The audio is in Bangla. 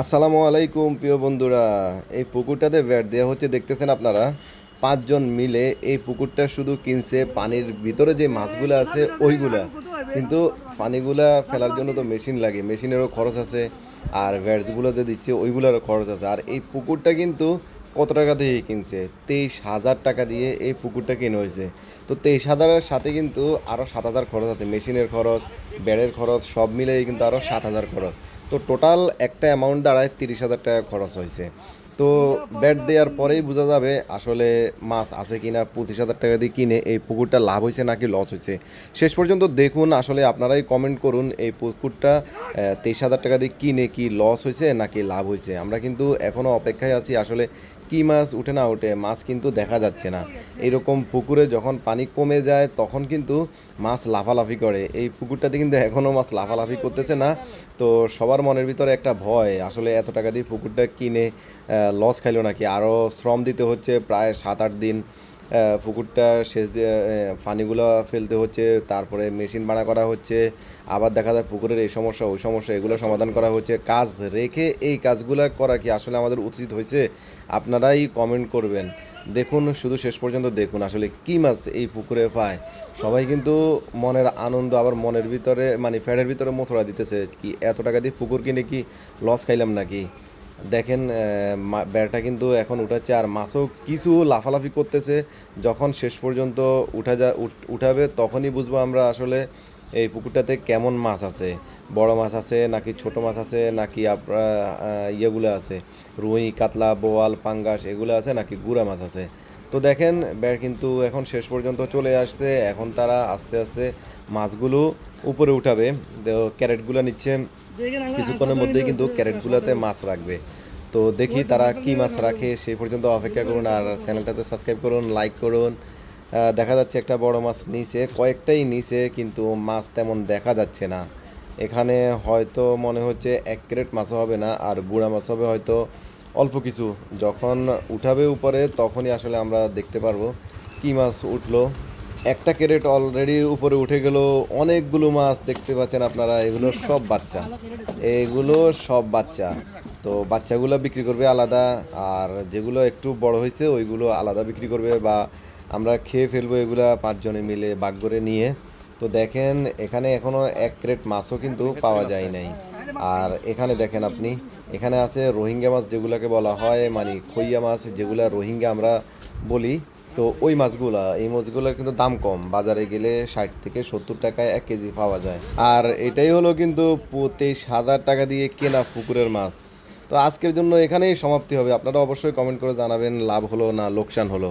আসসালামু আলাইকুম, প্রিয় বন্ধুরা। এই পুকুরটাতে ব্যাট দেওয়া হচ্ছে, দেখতেছেন আপনারা? পাঁচজন মিলে এই পুকুরটা শুধু কিনছে, পানির ভিতরে যে মাছগুলো আছে, ওইগুলা। কিন্তু পানিগুলা ফেলার জন্য তো মেশিন লাগে, মেশিনেরও খরচ আছে, আর ব্যাটসগুলো যে দিচ্ছে, ওইগুলারও খরচ আছে। আর এই পুকুরটা কিন্তু কত টাকা দিয়ে কিনছে? তেইশ হাজার টাকা দিয়ে এই পুকুরটা কিনে হয়েছে। তো তেইশ হাজারের সাথে কিন্তু আরও সাত হাজার খরচ আছে। মেশিনের খরচ ব্যাডের খরচ, সব মিলিয়ে কিন্তু আরও সাত হাজার খরচ। তো টোটাল একটা অ্যামাউন্ট দাঁড়ায় তিরিশ হাজার টাকা খরচ হয়েছে। তো ব্যাট দেওয়ার পরেই বোঝা যাবে আসলে মাছ আছে কিনা, পঁচিশ হাজার টাকা দিয়ে কিনে এই পুকুরটা লাভ হয়েছে নাকি লস হয়েছে। শেষ পর্যন্ত দেখুন আসলে আপনারাই কমেন্ট করুন, এই পুকুরটা তেইশ হাজার টাকা দিয়ে কিনে কি লস হয়েছে নাকি লাভ হয়েছে। আমরা কিন্তু এখনও অপেক্ষায় আছি আসলে কি মাছ উঠে না ওঠে, মাছ কিন্তু দেখা যাচ্ছে না। এরকম পুকুরে যখন পানি কমে যায়, তখন কিন্তু মাছ লাফালাফি করে। এই পুকুরটাতে কিন্তু এখনও মাছ লাফালাফি করতেছে না। তো সবার মনের ভিতরে একটা ভয়, আসলে এত টাকা দিয়ে পুকুরটা কিনে লস খাইলো নাকি? আরও শ্রম দিতে হচ্ছে প্রায় সাত আট দিন। পুকুরটা শেষ দিয়ে পানিগুলো ফেলতে হচ্ছে, তারপরে মেশিন ভাড়া করা হচ্ছে, আবার দেখা যায় পুকুরের এই সমস্যা, ওই সমস্যা, এগুলো সমাধান করা হচ্ছে। কাজ রেখে এই কাজগুলো করা কি আসলে আমাদের উচিত হয়েছে? আপনারাই কমেন্ট করবেন। দেখুন, শুধু শেষ পর্যন্ত দেখুন, আসলে কী মাছ এই পুকুরে পায়। সবাই কিন্তু মনের আনন্দ, আবার মনের ভিতরে মানে ফ্যাটের ভিতরে মোচড়া দিতেছে, কি এত টাকা দিয়ে পুকুর কিনে কি লস খাইলাম নাকি? দেখেন বেড়াটা কিন্তু এখন উঠাচ্ছে আর মাছও কিছু লাফালাফি করতেছে। যখন শেষ পর্যন্ত উঠা যা উঠ- উঠাবে তখনই বুঝব আমরা আসলে এই পুকুরটাতে কেমন মাছ আছে। বড় মাছ আছে, নাকি ছোট মাছ আছে, নাকি আপনার ইয়েগুলো আছে। রুই, কাতলা, বোয়াল, পাঙ্গাস এগুলো আছে, নাকি গুড়া মাছ আছে। তো দেখেন, বেড় কিন্তু এখন শেষ পর্যন্ত চলে আসছে। এখন তারা আস্তে আস্তে মাছগুলো উপরে উঠাবে। ক্যারেটগুলো নিচ্ছে। কিছুক্ষণের মধ্যেই কিন্তু ক্যারেটগুলোতে মাছ রাখবে। তো দেখি তারা কি মাছ রাখে, সেই পর্যন্ত অপেক্ষা করুন আর চ্যানেলটাতে সাবস্ক্রাইব করুন, লাইক করুন। দেখা যাচ্ছে একটা বড় মাছ নিচে, কয়েকটাই নিচে কিন্তু মাছ তেমন দেখা যাচ্ছে না। এখানে হয়তো মনে হচ্ছে এক ক্রেট মাছও হবে না আর গুঁড়া মাছ হবে হয়তো অল্প কিছু। যখন উঠাবে উপরে, তখনই আসলে আমরা দেখতে পারব কি মাছ উঠল। একটা ক্যারেট অলরেডি উপরে উঠে গেল, অনেকগুলো মাছ দেখতে পাচ্ছেন আপনারা, এগুলো সব বাচ্চা। এগুলো সব বাচ্চা। তো বাচ্চাগুলো বিক্রি করবে আলাদা, আর যেগুলো একটু বড় হয়েছে, ওইগুলো আলাদা বিক্রি করবে, বা আমরা খেয়ে ফেলব এগুলা পাঁচজনে মিলে বাগ করে নিয়ে। তো দেখেন, এখানে এখনও এক ক্রেট মাছও কিন্তু পাওয়া যায় নাই। আর এখানে দেখেন আপনি, এখানে আছে রোহিঙ্গা মাছ যেগুলোকে বলা হয় মানে খইয়া মাছ, যেগুলা রোহিঙ্গা আমরা বলি তো ওই মাছগুলা, এই মাছগুলোর কিন্তু দাম কম। বাজারে গেলে ষাট থেকে সত্তর টাকায় এক কেজি পাওয়া যায়। আর এটাই হলো কিন্তু তেইশ হাজার টাকা দিয়ে কেনা পুকুরের মাছ। তো আজকের জন্য এখানেই সমাপ্তি হবে। আপনারা অবশ্যই কমেন্ট করে জানাবেন, লাভ হলো না লোকসান হলো।